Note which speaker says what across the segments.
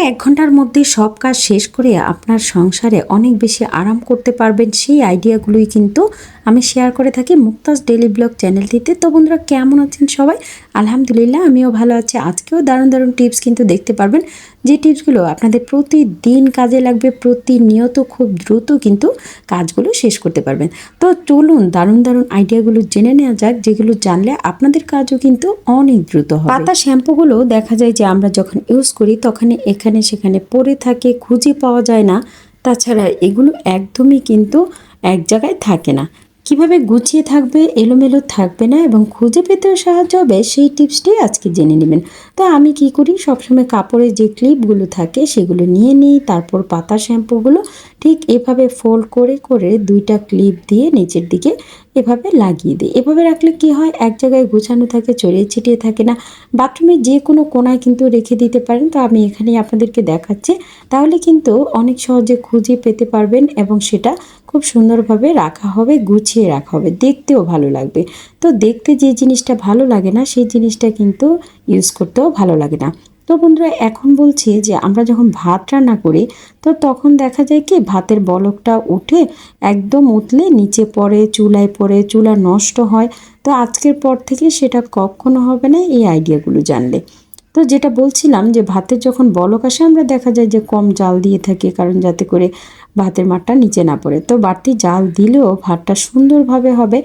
Speaker 1: এক ঘণ্টার মধ্যে সব কাজ শেষ করে আপনার সংসারে অনেক বেশি আরাম করতে পারবেন, সেই আইডিয়াগুলোই কিন্তু আমি শেয়ার করে থাকি মুক্তাজ ডেলি ব্লগ চ্যানেলটিতে তো বন্ধুরা, কেমন আছেন সবাই? আলহামদুলিল্লাহ, আমিও ভালো আছি। আজকেও দারুণ দারুণ টিপস কিন্তু দেখতে পারবেন। যে টিপসগুলো আপনাদের প্রতিদিন কাজে লাগবে, প্রতিনিয়ত খুব দ্রুত কিন্তু কাজগুলো শেষ করতে পারবেন। তো চলুন দারুণ দারুণ আইডিয়াগুলো জেনে নেওয়া যাক, যেগুলো জানলে আপনাদের কাজও কিন্তু অনেক দ্রুত হবে। পাতা শ্যাম্পুগুলো দেখা যায় যে আমরা যখন ইউজ করি, তখন এখানে সেখানে পড়ে থাকে, খুঁজে পাওয়া যায় না। তাছাড়া এগুলো একদমই কিন্তু এক জায়গায় থাকে না। কীভাবে গুছিয়ে থাকবে, এলোমেলো থাকবে না এবং খুঁজে পেতেও সাহায্য হবে, সেই টিপসটি আজকে জেনে নেবেন। তো আমি কি করি? সবসময় কাপড়ে যে ক্লিপগুলো থাকে, সেগুলো নিয়ে নিই, তারপর পাতা শ্যাম্পুগুলো ঠিক এভাবে ফোল্ড করে করে দুইটা ক্লিপ দিয়ে নিচের দিকে এভাবে লাগিয়ে দিই। এভাবে রাখলে কি হয়? এক জায়গায় গোছানো থাকে ছড়িয়ে ছিটিয়ে থাকে না। বাথরুমের যে কোনো কোনায় কিন্তু রেখে দিতে পারেন। তো আমি এখানে আপনাদেরকে দেখাচ্ছি। তাহলে কিন্তু অনেক সহজে খুঁজে পেতে পারবেন এবং সেটা খুব সুন্দরভাবে রাখা হবে, গুছিয়ে রাখা হবে। দেখতেও ভালো লাগবে। তো দেখতে যে জিনিসটা ভালো লাগে না, সেই জিনিসটা কিন্তু ইউজ করতেও ভালো লাগে না। তো বন্ধুরা, এখন বলছি যে আমরা যখন ভাত রান্না করি, তো তখন দেখা যায় কি ভাতের বলকটা উঠে একদম উঠলে নিচে পড়ে, চুলায় পড়ে, চুলা নষ্ট হয়। তো আজকের পর থেকে সেটা কখনো হবে না এই আইডিয়াগুলো জানলে। তো যেটা বলছিলাম যে ভাতের যখন বলক আসে, আমরা দেখা যায় যে কম জাল দিয়ে থাকি, কারণ যাতে করে ভাতের মাঠটা নিচে না পড়ে। তো বাড়তি জাল দিলেও ভাতটা সুন্দরভাবে হবে।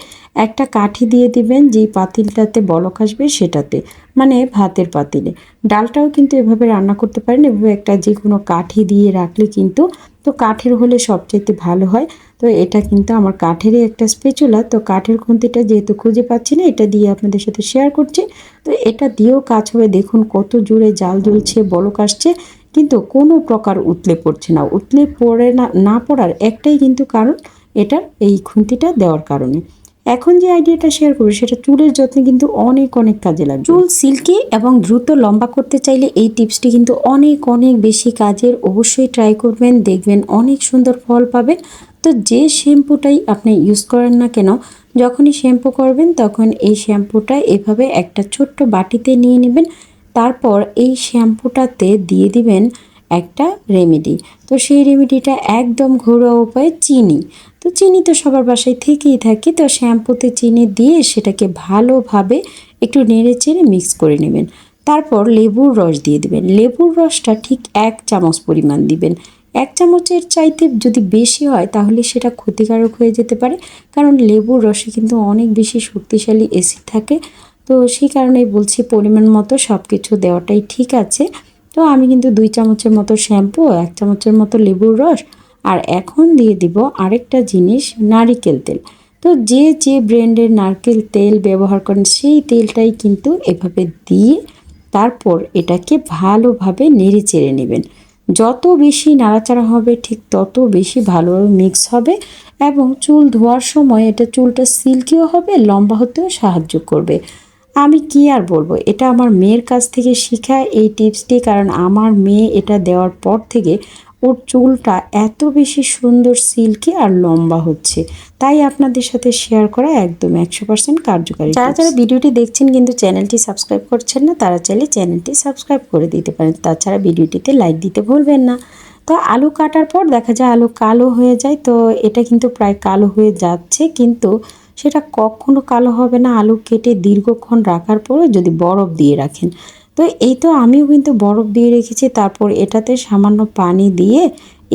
Speaker 1: একটা কাঠি দিয়ে দিবেন, যেই পাতিলটাতে বলক আসবে সেটাতে মানে ভাতের পাতিলে। ডালটাও কিন্তু এভাবে রান্না করতে পারেন, এভাবে একটা যে কোনো কাঠি দিয়ে রাখলে কিন্তু, তো কাঠের হলে সবচাইতে ভালো হয়। তো এটা কিন্তু আমার কাঠেরই একটা স্পেচুলা। তো কাঠের খুন্তিটা যেহেতু খুঁজে পাচ্ছি না, এটা দিয়ে আপনাদের সাথে শেয়ার করছি। তো এটা দিয়েও কাজ হবে। দেখুন কত জোরে জাল জ্বলছে বলক আসছে। কিন্তু কোনো প্রকার উতলে পড়ছে না। উতলে পড়ে না না পড়ার একটাই কিন্তু কারণ এটার এই খুন্তিটা দেওয়ার কারণে। এখন যে আইডিয়াটা শেয়ার করব, সেটা চুলের যত্নে কিন্তু অনেক অনেক কাজে লাগবে। চুল সিল্কি এবং দ্রুত লম্বা করতে চাইলে এই টিপসটি কিন্তু অনেক অনেক বেশি কাজের। অবশ্যই ট্রাই করবেন, দেখবেন অনেক সুন্দর ফল পাবেন। তো যে শ্যাম্পুটাই আপনি ইউজ করেন না কেন, যখনই শ্যাম্পু করবেন, তখন এই শ্যাম্পুটা এভাবে একটা ছোট্ট বাটিতে নিয়ে নেবেন। তারপর এই শ্যাম্পুটাতে দিয়ে দিবেন একটা রেমেডি। তো সেই রেমেডিটা একদম ঘরোয়া উপায়ে চিনি। তো চিনি তো সবার বাসায় থেকেই থাকে, তো শ্যাম্পুতে চিনি দিয়ে সেটাকে ভালোভাবে একটু নেড়ে চেড়ে মিক্স করে নেবেন। তারপর লেবুর রস দিয়ে দিবেন। লেবুর রসটা ঠিক এক চামচ পরিমাণ দিবেন। এক চামচের চাইতে যদি বেশি হয়, তাহলে সেটা ক্ষতিকারক হয়ে যেতে পারে, কারণ লেবুর রসে কিন্তু অনেক বেশি শক্তিশালী অ্যাসিড থাকে। তো সেই কারণেই বলছি পরিমাণ মতো সব কিছু দেওয়াটাই ঠিক আছে। তো আমি কিন্তু দুই চামচের মতো শ্যাম্পু, এক চামচের মতো লেবুর রস, আর এখন দিয়ে দিব আরেকটা জিনিস, নারিকেল তেল। তো যে যে ব্র্যান্ডের নারকেল তেল ব্যবহার করেন, সেই তেলটাই কিন্তু এভাবে দিয়ে তারপর এটাকে ভালোভাবে নেড়ে চেড়ে নেবেন। যত বেশি নাড়াচাড়া হবে, ঠিক তত বেশি ভালোভাবে মিক্স হবে এবং চুল ধোয়ার সময় এটা চুলটা সিল্কিও হবে, লম্বা হতেও সাহায্য করবে। আমি কি আর বলব? এটা আমার মেয়ের কাছ থেকে শেখা এই টিপসটি কারণ আমার মেয়ে এটা দেওয়ার পর থেকে ওর চুলটা এত বেশি সুন্দর সিল্কি আর লম্বা হচ্ছে। তাই আপনাদের সাথে শেয়ার করা একদম একশো পার্সেন্ট কার্যকারী যারা যারা ভিডিওটি দেখছেন কিন্তু চ্যানেলটি সাবস্ক্রাইব করছেন না তারা চাইলে চ্যানেলটি সাবস্ক্রাইব করে দিতে পারেন। তাছাড়া ভিডিওটিতে লাইক দিতে ভুলবেন না। তো আলু কাটার পর দেখা যায় আলু কালো হয়ে যায় তো এটা কিন্তু প্রায় কালো হয়ে যাচ্ছে কিন্তু সেটা কখনো কালো হবে না, আলু কেটে দীর্ঘক্ষণ রাখার পরে যদি বরফ দিয়ে রাখেন। তো এই তো আমিও কিন্তু বরফ দিয়ে রেখেছি, তারপর এটাতে সামান্য পানি দিয়ে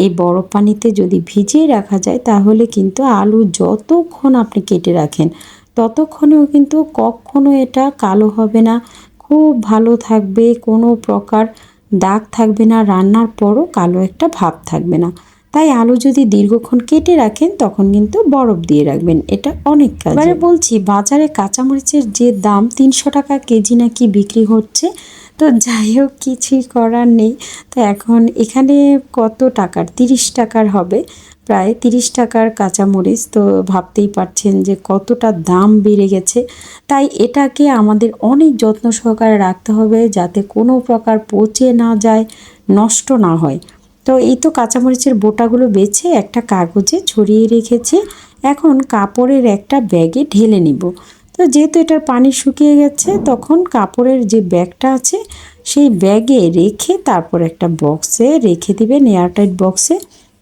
Speaker 1: এই বরফ পানিতে যদি ভিজিয়ে রাখা যায়, তাহলে কিন্তু আলু যতক্ষণ আপনি কেটে রাখেন, ততক্ষণেও কিন্তু কখনো এটা কালো হবে না। খুব ভালো থাকবে, কোনো প্রকার দাগ থাকবে না, রান্নার পরও কালো একটা ভাব থাকবে না। তাই আলু যদি দীর্ঘক্ষণ কেটে রাখেন, তখন কিন্তু বরফ দিয়ে রাখবেন। এটা অনেক কাজ। এবারে বলছি, বাজারে কাঁচামরিচের যে দাম তিনশো টাকা কেজি নাকি বিক্রি হচ্ছে, তো যাই হোক, কিছুই করার নেই। তো এখন এখানে কত টাকার? তিরিশ টাকার হবে, প্রায় তিরিশ টাকার কাঁচামরিচ। তো ভাবতেই পারছেন যে কতটা দাম বেড়ে গেছে। তাই এটাকে আমাদের অনেক যত্ন সহকারে রাখতে হবে, যাতে কোনো প্রকার পচে না যায়, নষ্ট না হয়। তো এই তো কাঁচামরিচের বোটাগুলো বেছে একটা কাগজে ছড়িয়ে রেখেছি। এখন কাপড়ের একটা ব্যাগে ঢেলে নিব। তো যেহেতু এটার পানি শুকিয়ে গেছে, তখন কাপড়ের যে ব্যাগটা আছে, সেই ব্যাগে রেখে তারপর একটা বক্সে রেখে দিবেন, এয়ারটাইট বক্সে।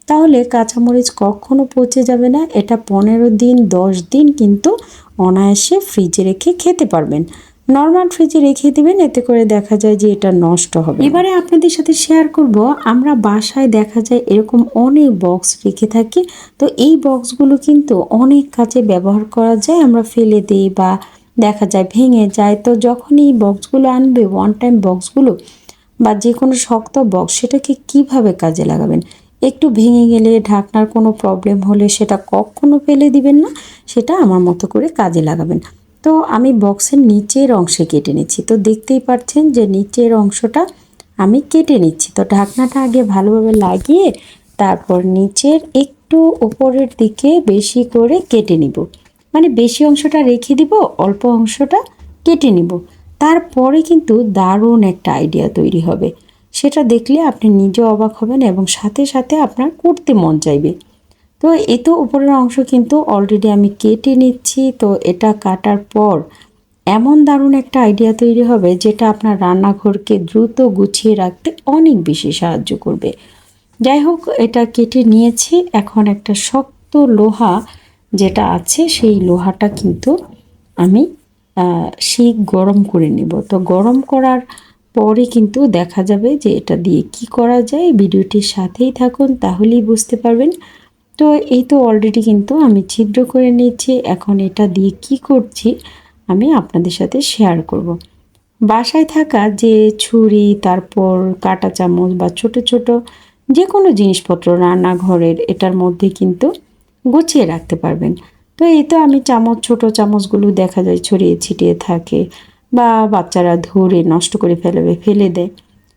Speaker 1: তাহলে কাঁচামরিচ কখনো পচে যাবে না। এটা পনেরো দিন, দশ দিন কিন্তু অনায়াসে ফ্রিজে রেখে খেতে পারবেন। নর্মাল ফ্রিজে রেখে দেবেন, এতে করে দেখা যায় যে এটা নষ্ট হবে। এবারে আপনাদের সাথে শেয়ার করব, আমরা বাসায় দেখা যায় এরকম অনেক বক্স রেখে থাকি। তো এই বক্সগুলো কিন্তু অনেক কাজে ব্যবহার করা যায়, আমরা ফেলে দিই বা দেখা যায় ভেঙে যায়। তো যখন এই বক্সগুলো আনবে ওয়ান টাইম বক্সগুলো বা যে কোনো শক্ত বক্স সেটাকে কীভাবে কাজে লাগাবেন? একটু ভেঙে গেলে ঢাকনার কোনো প্রবলেম হলে সেটা কখনো ফেলে দিবেন না, সেটা আমার মতো করে কাজে লাগাবেন। তো আমি বক্সের নিচের অংশে কেটে নিচ্ছি। তো দেখতেই পাচ্ছেন যে নিচের অংশটা আমি কেটে নিচ্ছি। তো ঢাকনাটা আগে ভালোভাবে লাগিয়ে তারপর নিচের একটু উপরের দিকে বেশি করে কেটে নিব। মানে বেশি অংশটা রেখে দিব, অল্প অংশটা কেটে নিব। তারপরে কিন্তু দারুণ একটা আইডিয়া তৈরি হবে। সেটা দেখলে আপনি নিজেও অবাক হবেন এবং সাথে সাথে আপনার করতে মন চাইবে। তো এ তো উপরের অংশ কিন্তু অলরেডি আমি কেটে নিচ্ছি। তো এটা কাটার পর এমন দারুণ একটা আইডিয়া তৈরি হবে যেটা আপনার রান্নাঘরকে দ্রুত গুছিয়ে রাখতে অনেক বেশি সাহায্য করবে। যাই হোক, এটা কেটে নিয়েছি। এখন একটা শক্ত লোহা যেটা আছে, সেই লোহাটা কিন্তু আমি শিক গরম করে নেব। তো গরম করার পরে কিন্তু দেখা যাবে যে এটা দিয়ে কি করা যায়। ভিডিওটির সাথেই থাকুন, তাহলেই বুঝতে পারবেন। তো এই তো অলরেডি কিন্তু আমি ছিদ্র করে নিয়েছি। এখন এটা দিয়ে কি করছি আমি আপনাদের সাথে শেয়ার করব। বাসায় থাকা যে ছুরি, তারপর কাটা চামচ বা ছোট ছোট যে কোনো জিনিসপত্র রান্নাঘরের এটার মধ্যে কিন্তু গুছিয়ে রাখতে পারবেন। তো এই তো আমি চামচ, ছোট চামচগুলো দেখা যায় ছড়িয়ে ছিটিয়ে থাকে বা বাচ্চারা ধরে নষ্ট করে ফেলবে ফেলে দেয়।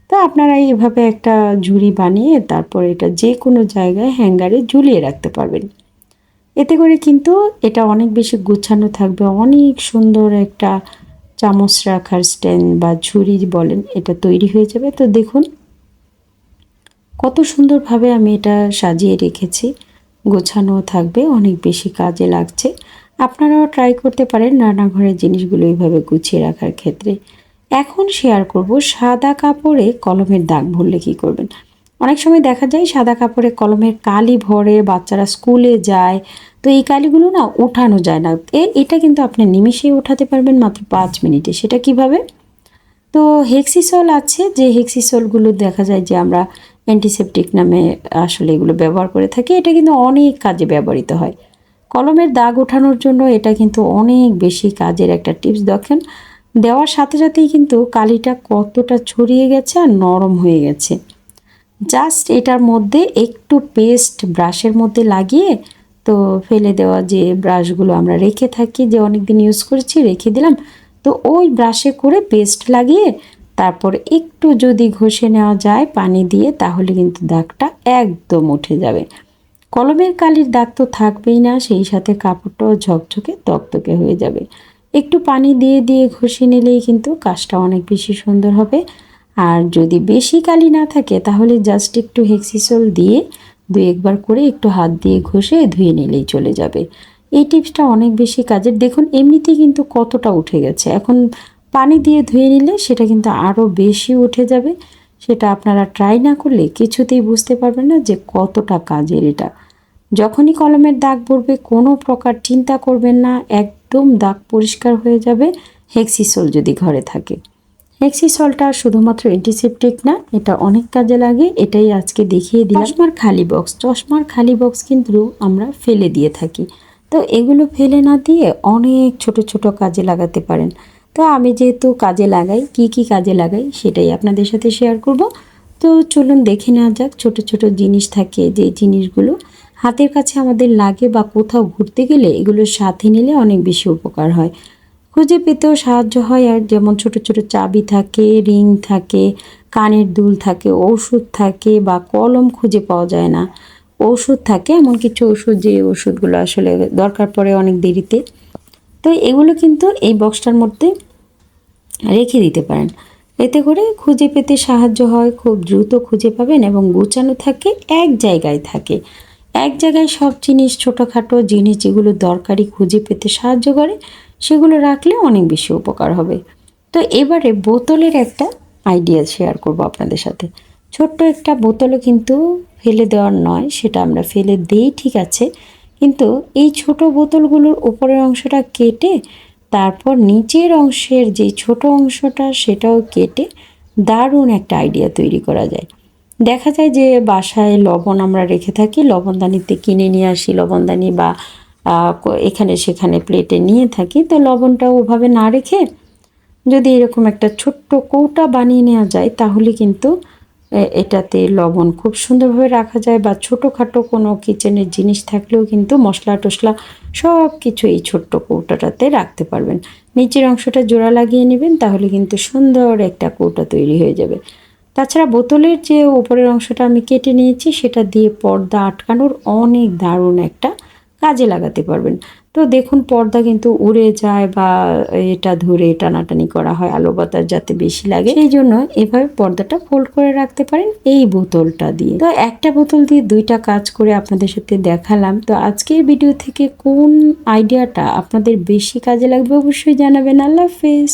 Speaker 1: তো আপনারা এইভাবে একটা ঝুড়ি বানিয়ে তারপর এটা যে কোনো জায়গায় হ্যাঙ্গারে ঝুলিয়ে রাখতে পারবেন। এতে করে কিন্তু এটা অনেক বেশি গুছানো থাকবে, অনেক সুন্দর একটা চামচ রাখার স্ট্যান্ড বা ঝুড়ি বলেন এটা তৈরি হয়ে যাবে। তো দেখুন, কত সুন্দরভাবে আমি এটা সাজিয়ে রেখেছি। গোছানো থাকবে, অনেক বেশি কাজে লাগছে। আপনারাও ট্রাই করতে পারেন রান্নাঘরের জিনিসগুলো এইভাবে গুছিয়ে রাখার ক্ষেত্রে। এখন শেয়ার করব সাদা কাপড়ে কলমের দাগ ভরলে কি করবেন? অনেক সময় দেখা যায় সাদা কাপড়ে কলমের কালি ভরে বাচ্চারা স্কুলে যায়, তো এই কালিগুলো না উঠানো যায় না। এ, এটা কিন্তু আপনি নিমিশেই উঠাতে পারবেন মাত্র পাঁচ মিনিটে। সেটা কীভাবে? তো হেক্সিসল আছে, যে হেক্সিসলগুলো দেখা যায় যে আমরা অ্যান্টিসেপটিক নামে আসলে এগুলো ব্যবহার করে থাকি, এটা কিন্তু অনেক কাজে ব্যবহৃত হয়। কলমের দাগ ওঠানোর জন্য এটা কিন্তু অনেক বেশি কাজের একটা টিপস দেখেন দেওয়ার সাথে সাথেই কিন্তু কালিটা কতটা ছড়িয়ে গেছে আর নরম হয়ে গেছে। জাস্ট এটার মধ্যে একটু পেস্ট ব্রাশের মধ্যে লাগিয়ে তো ফেলে দেওয়া যে ব্রাশগুলো আমরা রেখে থাকি, যে অনেক দিন ইউজ করেছি, রেখে দিলাম। তো ওই ব্রাশে করে পেস্ট লাগিয়ে তারপর একটু যদি ঘষে নেওয়া যায় পানি দিয়ে, তাহলে কিন্তু দাগটা একদম উঠে যাবে। কলমের কালির দাগ তো থাকবেই না, সেই সাথে কাপড়টাও ঝকঝকে, তকতকে হয়ে যাবে। একটু পানি দিয়ে দিয়ে ঘষে নিলেই কিন্তু কাজটা অনেক বেশি সুন্দর হবে। আর যদি বেশি কালি না থাকে, তাহলে জাস্ট একটু হেক্সিসল দিয়ে দু একবার করে একটু হাত দিয়ে ঘষে ধুয়ে নিলেই চলে যাবে। এই টিপসটা অনেক বেশি কাজের। দেখুন, এমনিতেই কিন্তু কতটা উঠে গেছে। এখন পানি দিয়ে ধুয়ে নিলে সেটা কিন্তু আরও বেশি উঠে যাবে। সেটা আপনারা ট্রাই না করলে কিছুতেই বুঝতে পারবেন না যে কতটা কাজের এটা। যখনই কলমের দাগ পড়বে, কোনো প্রকার চিন্তা করবেন না, একদম দাগ পরিষ্কার হয়ে যাবে, হেক্সিসল যদি ঘরে থাকে। হেক্সিসলটা শুধুমাত্র অ্যান্টিসেপটিক না, এটা অনেক কাজে লাগে, এটাই আজকে দেখিয়ে দিই চশমার খালি বক্স চশমার খালি বক্স কিন্তু আমরা ফেলে দিয়ে থাকি। তো এগুলো ফেলে না দিয়ে অনেক ছোট ছোট কাজে লাগাতে পারেন। তো আমি যেহেতু কাজে লাগাই, কি কি কাজে লাগাই সেটাই আপনাদের সাথে শেয়ার করব। তো চলুন দেখে নেওয়া যাক, ছোট ছোট জিনিস থাকে যে জিনিসগুলো হাতের কাছে আমাদের লাগে বা কোথাও ঘুরতে গেলে এগুলো সাথে নিলে অনেক বেশি উপকার হয়। খুঁজে পেতেও সাহায্য হয় আর যেমন ছোট ছোট চাবি থাকে, রিং থাকে, কানের দুল থাকে ওষুধ থাকে বা কলম খুঁজে পাওয়া যায় না। ওষুধ থাকে এমন কিছু ওষুধ যে ওষুধগুলো আসলে দরকার পড়ে অনেক দেরিতে। তো এগুলো কিন্তু এই বক্সটার মধ্যে রেখে দিতে পারেন। এতে করে খুঁজে পেতে সাহায্য হয়, খুব দ্রুত খুঁজে পাবেন এবং গোছানো থাকে, এক জায়গায় থাকে। এক জায়গায় সব জিনিস ছোটোখাটো জিনিস যেগুলো দরকারি খুঁজে পেতে সাহায্য করে, সেগুলো রাখলে অনেক বেশি উপকার হবে। তো এবারে বোতলের একটা আইডিয়া শেয়ার করব আপনাদের সাথে। ছোট্ট একটা বোতলও কিন্তু ফেলে দেওয়ার নয়, সেটা আমরা ফেলে দিই, ঠিক আছে। কিন্তু এই ছোট বোতলগুলোর উপরের অংশটা কেটে, তারপর নিচের অংশের যে ছোট অংশটা, সেটাও কেটে দারুণ একটা আইডিয়া তৈরি করা যায়। দেখা যায় যে বাসায় লবণ আমরা রেখে থাকি, লবণদানিতে কিনে নিয়ে আসি, লবণদানি বা এখানে সেখানে প্লেটে নিয়ে থাকি। তো লবণটা ওভাবে না রেখে যদি এরকম একটা ছোট্ট কৌটা বানিয়ে নেওয়া যায়, তাহলে কিন্তু এটাতে লবণ খুব সুন্দরভাবে রাখা যায় বা ছোটোখাটো কোনো কিচেনের জিনিস থাকলেও কিন্তু মশলা টশলা সব কিছু এই ছোট্ট কৌটাটাতে রাখতে পারবেন। নিচের অংশটা জোড়া লাগিয়ে নেবেন, তাহলে কিন্তু সুন্দর একটা কৌটা তৈরি হয়ে যাবে। তাছাড়া বোতলের যে ওপরের অংশটা আমি কেটে নিয়েছি, সেটা দিয়ে পর্দা আটকানোর অনেক দারুণ একটা কাজে লাগাতে পারবেন। তো দেখুন, পর্দা কিন্তু উড়ে যায় বা এটা ধরে টানাটানি করা হয়, আলো বাতাস যাতে বেশি লাগে। সেই জন্য এভাবে পর্দাটা ফোল্ড করে রাখতে পারেন এই বোতলটা দিয়ে। তো একটা বোতল দিয়ে দুইটা কাজ করে আপনাদের সাথে দেখালাম। তো আজকের ভিডিও থেকে কোন আইডিয়াটা আপনাদের বেশি কাজে লাগবে অবশ্যই জানাবেন। আল্লাহ হাফেজ।